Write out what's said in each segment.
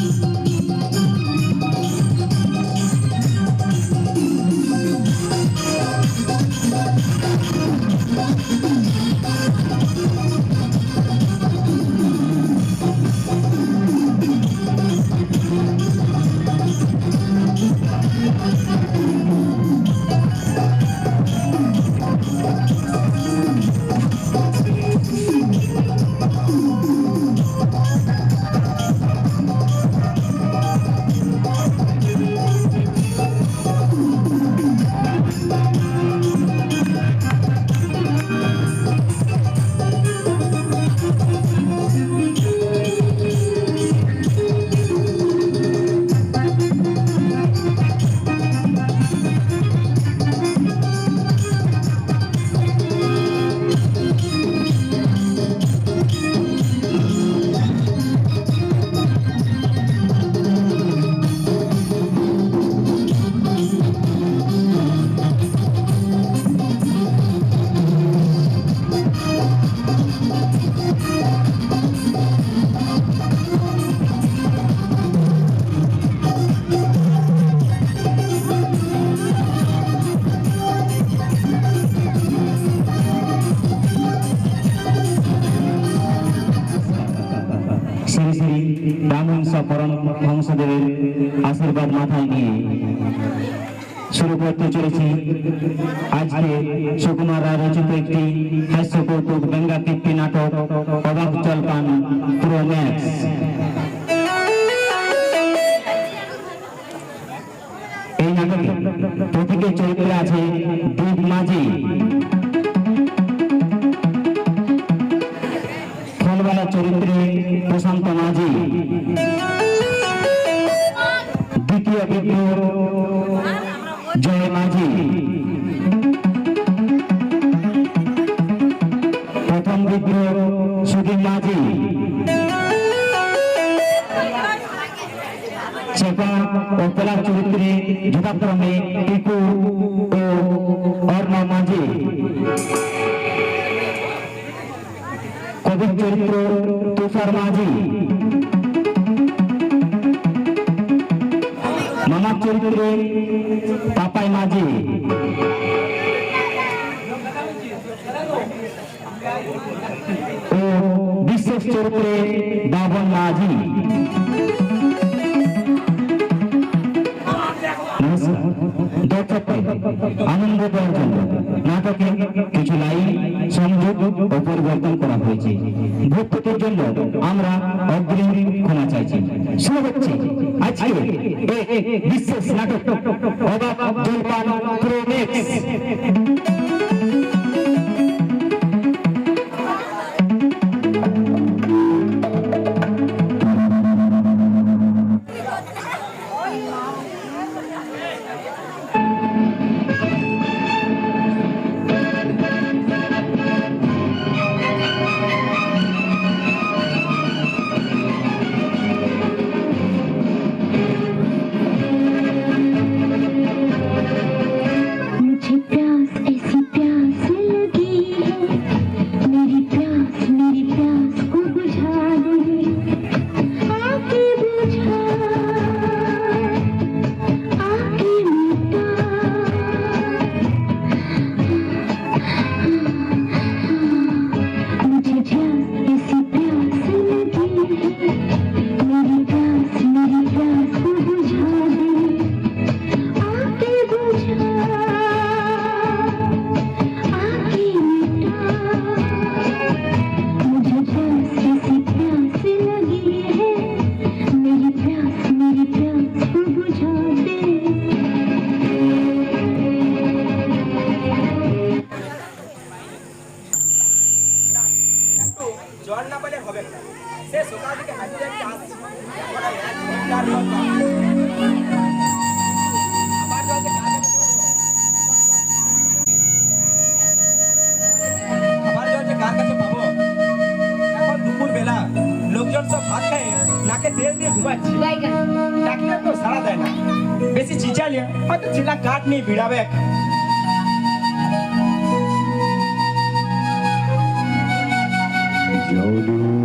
Música चरित्र प्रशांत माझी চরিত্রে বাবন মাঝি। আনন্দ দেওয়ার জন্য পরিবর্তন করা হয়েছে। ভক্তদের জন্য আমরা অগ্রিম ক্ষমা চাইছি। শুরু হচ্ছে আজকে বিশেষ নাটক। જીચા લે આ તો જીલા નહીં ભીડાવે જોડું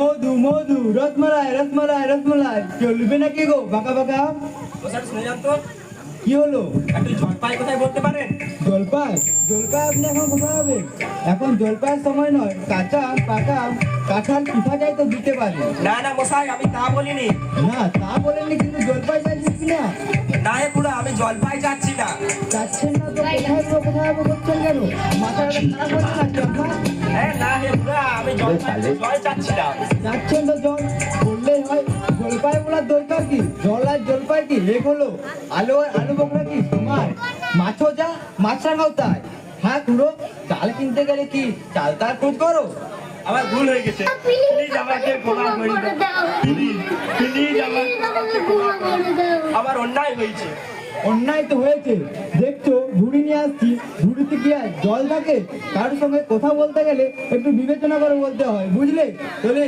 মধু মধু রসমালাই রসমালাই রসমালাই। চলবে নাকি গো? বাঁকা বাঁকা? মশাই শুনে যান তো। কি হলো? একটু জলপাই কোথায় বলতে পারেন? জলপাই? জলপাই আপনি এখন কোথায় হবে এখন জলপাইয়ের সময় নয়। কাঁচা পাকা কাঁঠাল পিঠা যাই তো দিতে পারি। না না মশাই আমি তা বলিনি। না তা বলেননি কিন্তু জলপাই চাইছেন কি না হে আমি জলপাই যাচ্ছি না। যাচ্ছেন না তো কোথায় কোথায় করছেন কেন? মাথাটা খারাপ হচ্ছে নাকি আপনার হ্যাঁ না হে আমি জলপাই জল যাচ্ছি না। যাচ্ছেন তো জল বললেই হয় জলপাই বলার দরকার কি? জল আর জলপাই কি? লেখ হলো। আলু আর আলু বকরা কি? তোমার। মাছও যা মাছ রাখাও তাই। হ্যাঁ খুড়ো চাল কিনতে গেলে কি? চাল তার খোঁজ করো। আমার ভুল হয়ে গেছে। প্লিজ আমাকে ক্ষমা করে দাও। প্লিজ প্লিজ আমাকে ক্ষমা করে দাও। আমার অন্যায় হয়েছে। অন্যায় তো হয়েছে। দেখছ ঝুড়ি নিয়ে আসছি। ঝুড়িতে কি আর জল থাকে? কারোর সঙ্গে কথা বলতে গেলে একটু বিবেচনা করে বলতে হয় বুঝলে? চলে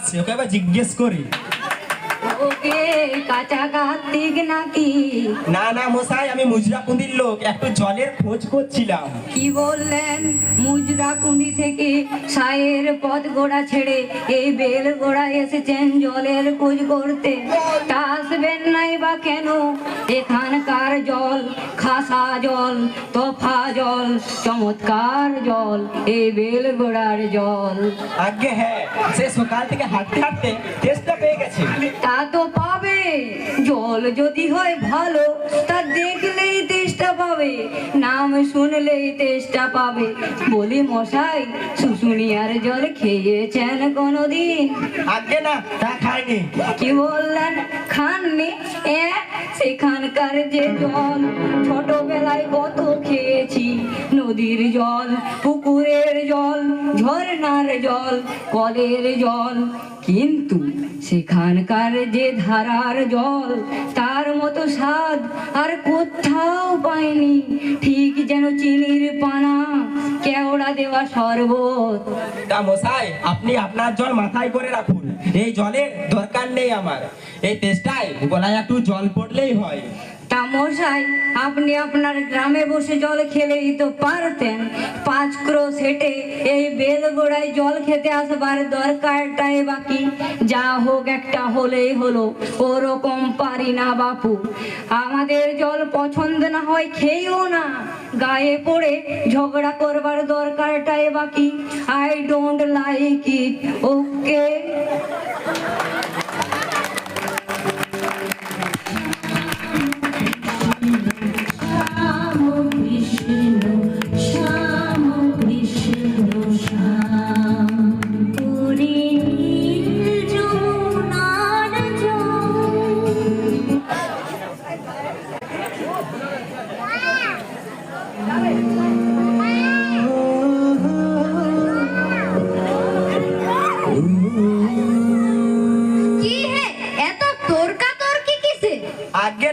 আসছে ওকে আবার জিজ্ঞেস করি কাঁচা কার্তিক নাকি? না না মশাই আমি মুজরা লোক। একটু জলের খোঁজ করছিলাম। কি বললেন? মুজরা থেকে সায়ের পথ গোড়া ছেড়ে এই বেল গোড়া এসেছেন জলের খোঁজ করতে। তা আসবেন নাই বা কেন? এখানকার জল খাসা জল তফা জল চমৎকার জল এই বেল গোড়ার জল। আগে হ্যাঁ সে সকাল থেকে হাঁটতে হাঁটতে টেস্টটা পেয়ে গেছে। তা তো পাবে জল যদি হয় ভালো তা দেখলেই তেষ্টা পাবে নাম শুনলেই তেষ্টা পাবে। বলি মশাই শুশুনিয়ার জল খেয়েছেন কোনোদিন? আগে না তা খাইনি। কি বললেন? খাননি? সেখানকার যে জল? ছোটবেলায় কত খেয়েছি নদীর জল, পুকুরের জল, ঝর্ণার জল, কলের জল। কিন্তু সেখানকার যে ধারার জল, তার মতো স্বাদ আর কোথাও পাইনি। ঠিক যেন চিনির পানা, কেওড়া দেওয়া শরবত। আপনি আপনার জল মাথায় করে রাখুন। এই জলের দরকার নেই আমার। এই টেস্টায় গলায় একটু জল পড়লেই হয়। তা মশাই, আপনি আপনার গ্রামে বসে জল খেলেই তো পারতেন। পাঁচ ক্রোশ হেঁটে এই বেলগোড়ায় জল খেতে আসবার দরকারটাই বাকি। যা হোক একটা হলেই হলো, ওরকম পারি না বাপু। আমাদের জল পছন্দ না হয়, খেয়েও না। গায়ে পড়ে ঝগড়া করবার দরকারটাই বাকি। I don't like it okay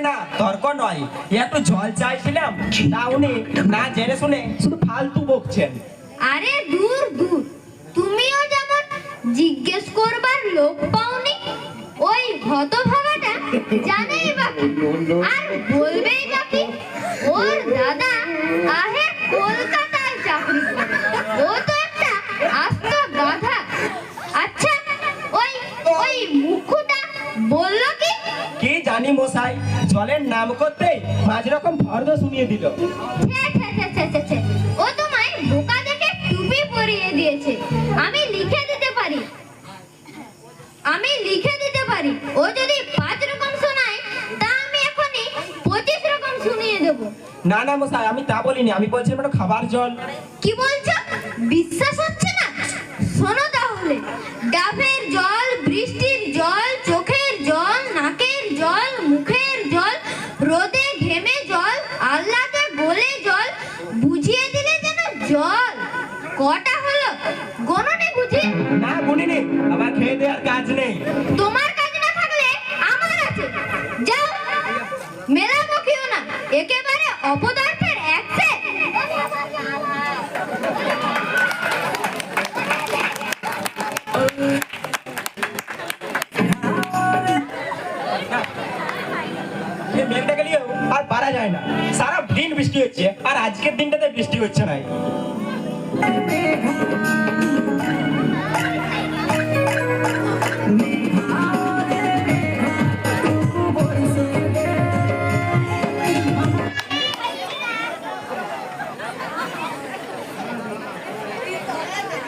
না তর্ক নয়। একটু জল চাইছিলাম তা উনি না জেনে শুনে শুধু ফালতু বকছেন। আরে দূর দূর। তুমিও যেমন জিজ্ঞেস করবার লোক পাওনি ওই হতভাগাটা জানেই বাকি আর বলবেই বাকি ওর দাদা আহে কলকাতায় চাকরি ও তো একটা আস্ত গাধা। আচ্ছা ওই ওই মুখটা বলল কি? কি জানি মশাই? জলের নাম করতেই মাঝ রকম ফর্দ শুনিয়ে দিল। ও তোমায় বোকা দেখে টুপি পরিয়ে দিয়েছে। আমি লিখে দিতে পারি। আমি লিখে দিতে পারি। ও যদি পাঁচ রকম শোনায় তা আমি এখনই পঁচিশ রকম শুনিয়ে না না মশাই আমি তা বলিনি। আমি বলছিলাম একটা খাবার জল। কি বলছো? বিশ্বাস হচ্ছে কটা হলো? গণনে বুঝি? না গুনিনি। আমার খেয়ে দেওয়ার কাজ নেই। তোমার কাজ না থাকলে আমার আছে। যাও মেলা বকিও না একেবারে অপদার্থের একসে মেঘটা আর পারা যায় না। সারা দিন বৃষ্টি হচ্ছে আর আজকের দিনটাতে বৃষ্টি হচ্ছে না।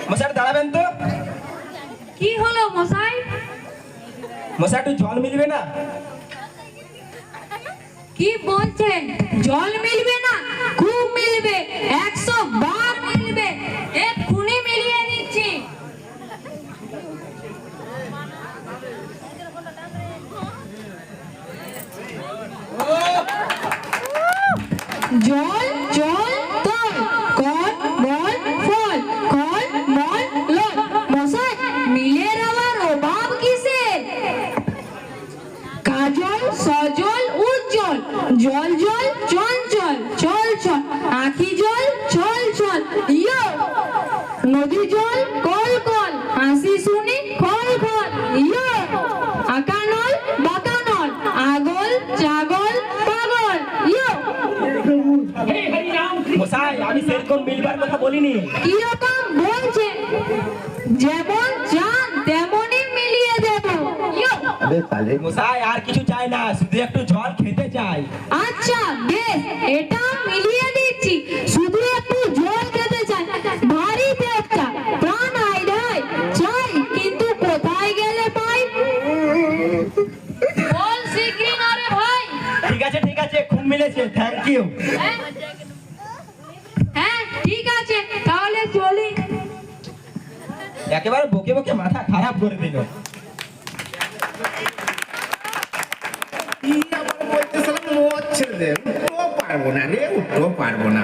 মশাই দাঁড়াবেন তো। কি হলো মশাই? মশাই একটু জল মিলবে না? মশাই আমি সেরকম মিলবার কথা বলিনি। কীরকম বলছে? যেমন চান তেমনই মিলিয়ে দেব। মশাই আর কিছু চাই না শুধু একটু জল খেতে চাই। আচ্ছা বেশ এটা মিলিয়ে দিচ্ছি। শুধু একটু জল খেতে চাই। ভারী পেটটা প্রাণ আইডাই চাই কিন্তু কোথায় গেলে পাই? বল শিগগিরি না রে ভাই। ঠিক আছে ঠিক আছে খুব মিলেছে থ্যাংক ইউ একেবারে বকে বকে মাথা খারাপ করে দিল। পারব না রে উঠতেও পারব না।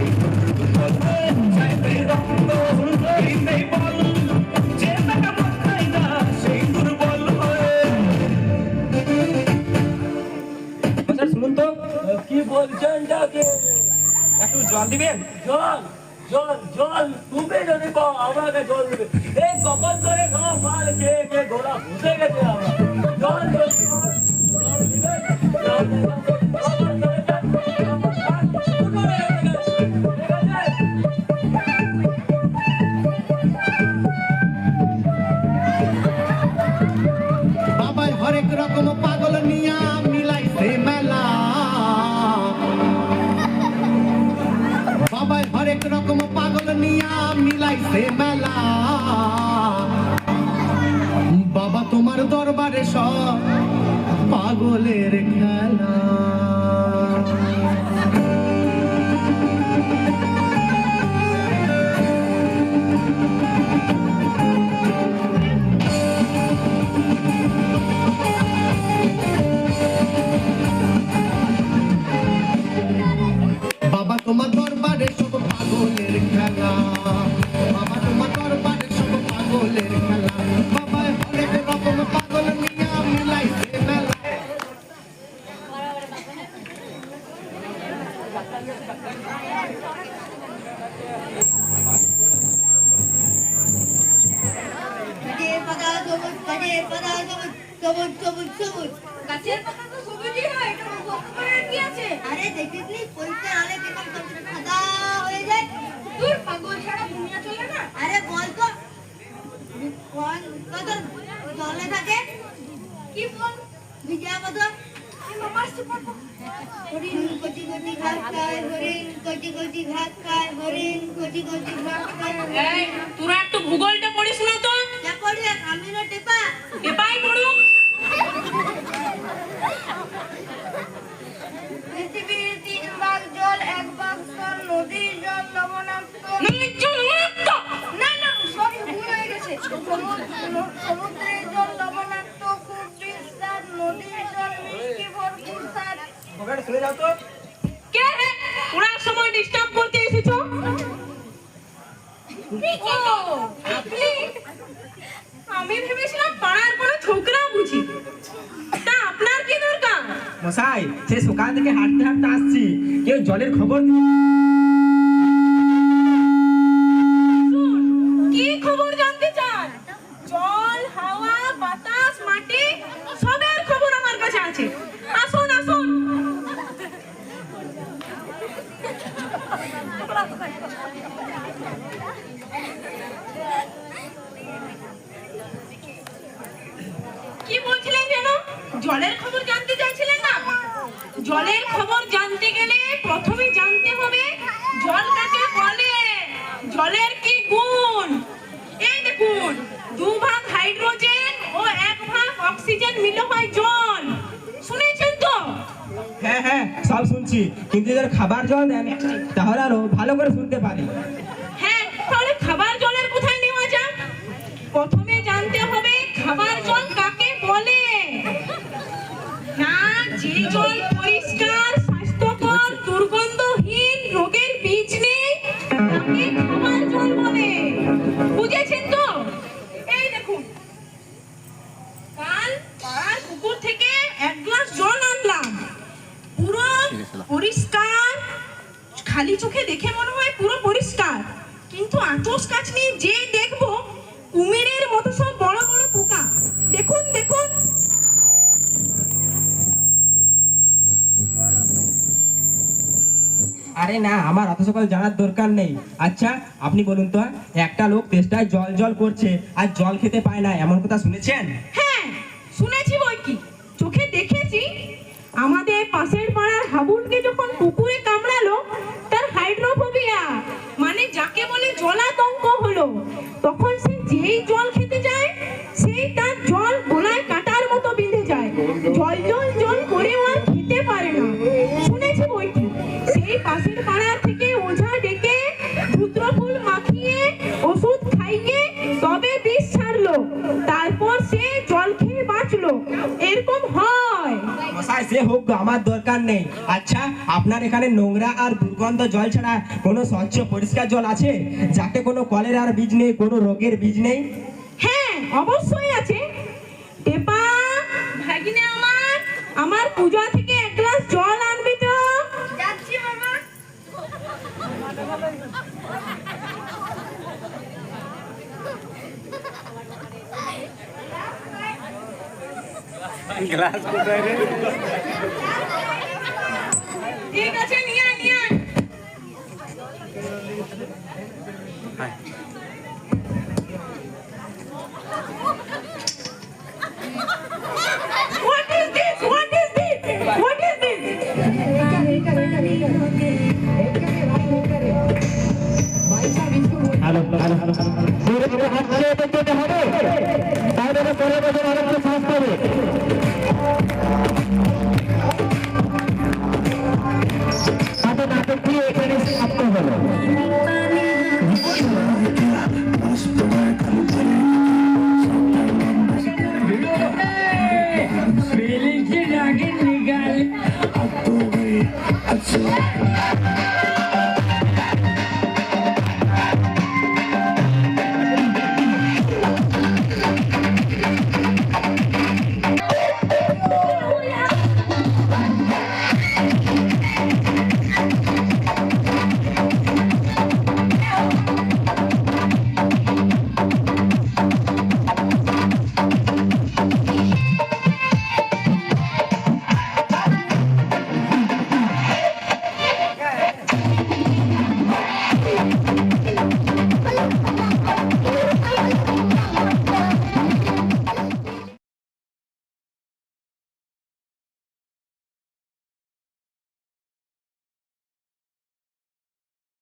পাগলের খেলা। বাবা তোমার দরবারে হরিণ কচি কচি ঘাস খায় হরিণ কচি কচি ঘাস খায় হরিণ কচি কচি ঘাস খায়। এই তোরা একটু ভূগোলটা পড়িস না তো। যা পড়বে আমি না টেপা। এপাই পড়ুক। পৃথিবীর তিন ভাগ জল এক ভাগ স্থল নদীর জল লবণাক্ত। নির্লজ্জ নির্লজ্জ। না না সব ভুল হয়ে গেছে। সমুদ্রের জল লবণাক্ত খুব বিস্তার নদীর জল মিষ্টি ভরপুর স্বাদ শুনে যাও তো। কে? রে ওরা সময় ডিস্টার্ব করতে এসেছ? আপনি? আমি ভেবেছিলাম পাড়ার কোনো ছোকরা বুঝি। তা আপনার কি দরকার? মশাই সে সকাল থেকে হাঁটতে হাঁটতে আসছি। কেউ জলের খবর দিল শুন, কি খবর জানতে চান জল হাওয়া বাতাস মাটি সবের খবর আমার কাছে আছে আসুন আসুন কি বলছিলেন যেন জলের খবর জানতে চাইছিলেন না? জলের খবর জানতে গেলে প্রথমে জানতে হবে জল কাকে বলে জলের কি গুণ? এই দেখুন দু ভাগ হাইড্রোজেন ও এক ভাগ অক্সিজেন মিলে হয় জল। শুনেছেন তো? হ্যাঁ হ্যাঁ সব শুনছি। কিন্তু যদি খাবার জল দেন, তাহলে আরও ভালো করে শুনতে পারি। খালি চোখে দেখে মনে হয় পুরো পরিষ্কার। কিন্তু আতস কাছ নিয়ে যে দেখব, কুমিরের মতো সব বড় বড় পোকা। দেখুন দেখুন। আরে না, আমার অত সকল জানার দরকার নেই। আচ্ছা আপনি বলুন তো, একটা লোক তেষ্টায় জল জল করছে, আর জল খেতে পায় না, এমন কথা শুনেছেন? তারপর সে জল খেয়ে বাঁচলো। এরকম হয়। মশাই সে হোক আমার দরকার নেই। আচ্ছা আপনার এখানে নোংরা আর দুর্গন্ধ জল ছাড়া কোনো স্বচ্ছ পরিষ্কার জল আছে? যাতে কোনো কলেরার বীজ নেই কোনো রোগের বীজ নেই? হ্যাঁ অবশ্যই আছে। টেপা ভাগিনে আমার আমার পূজা থেকে এক গ্লাস জল আনবি তো। যাচ্ছি মামা। ঠিক আছে নিয়ে আয়, নিয়ে